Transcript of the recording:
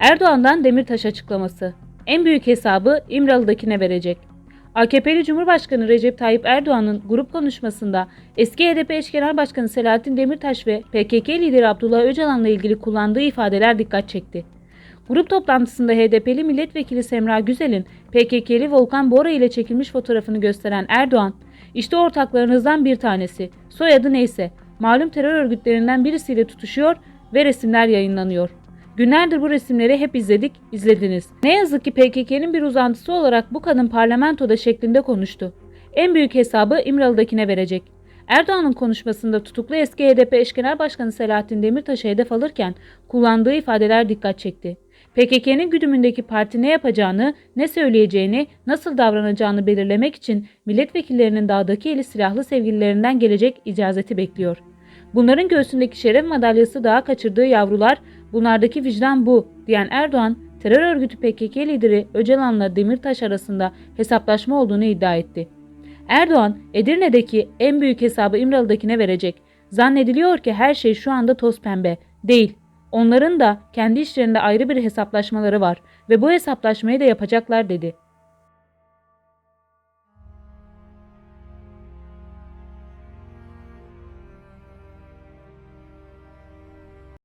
Erdoğan'dan Demirtaş açıklaması. En büyük hesabı İmralı'dakine verecek. AKP'li Cumhurbaşkanı Recep Tayyip Erdoğan'ın grup konuşmasında eski HDP eş genel başkanı Selahattin Demirtaş ve PKK lideri Abdullah Öcalan'la ilgili kullandığı ifadeler dikkat çekti. Grup toplantısında HDP'li milletvekili Semra Güzel'in PKK'li Volkan Bora ile çekilmiş fotoğrafını gösteren Erdoğan, işte ortaklarınızdan bir tanesi, soyadı neyse, malum terör örgütlerinden birisiyle tutuşuyor ve resimler yayınlanıyor. Günlerdir bu resimleri hep izledik, izlediniz. Ne yazık ki PKK'nın bir uzantısı olarak bu kadın parlamentoda şeklinde konuştu. En büyük hesabı İmralı'dakine verecek. Erdoğan'ın konuşmasında tutuklu eski HDP eş genel başkanı Selahattin Demirtaş'ı hedef alırken kullandığı ifadeler dikkat çekti. PKK'nın güdümündeki parti ne yapacağını, ne söyleyeceğini, nasıl davranacağını belirlemek için milletvekillerinin dağdaki eli silahlı sevgililerinden gelecek icazeti bekliyor. Bunların göğsündeki şeref madalyası daha kaçırdığı yavrular, bunlardaki vicdan bu diyen Erdoğan, terör örgütü PKK lideri Öcalan'la Demirtaş arasında hesaplaşma olduğunu iddia etti. Erdoğan, Edirne'deki en büyük hesabı İmralı'dakine verecek. Zannediliyor ki her şey şu anda toz pembe. Değil. Onların da kendi işlerinde ayrı bir hesaplaşmaları var ve bu hesaplaşmayı da yapacaklar dedi.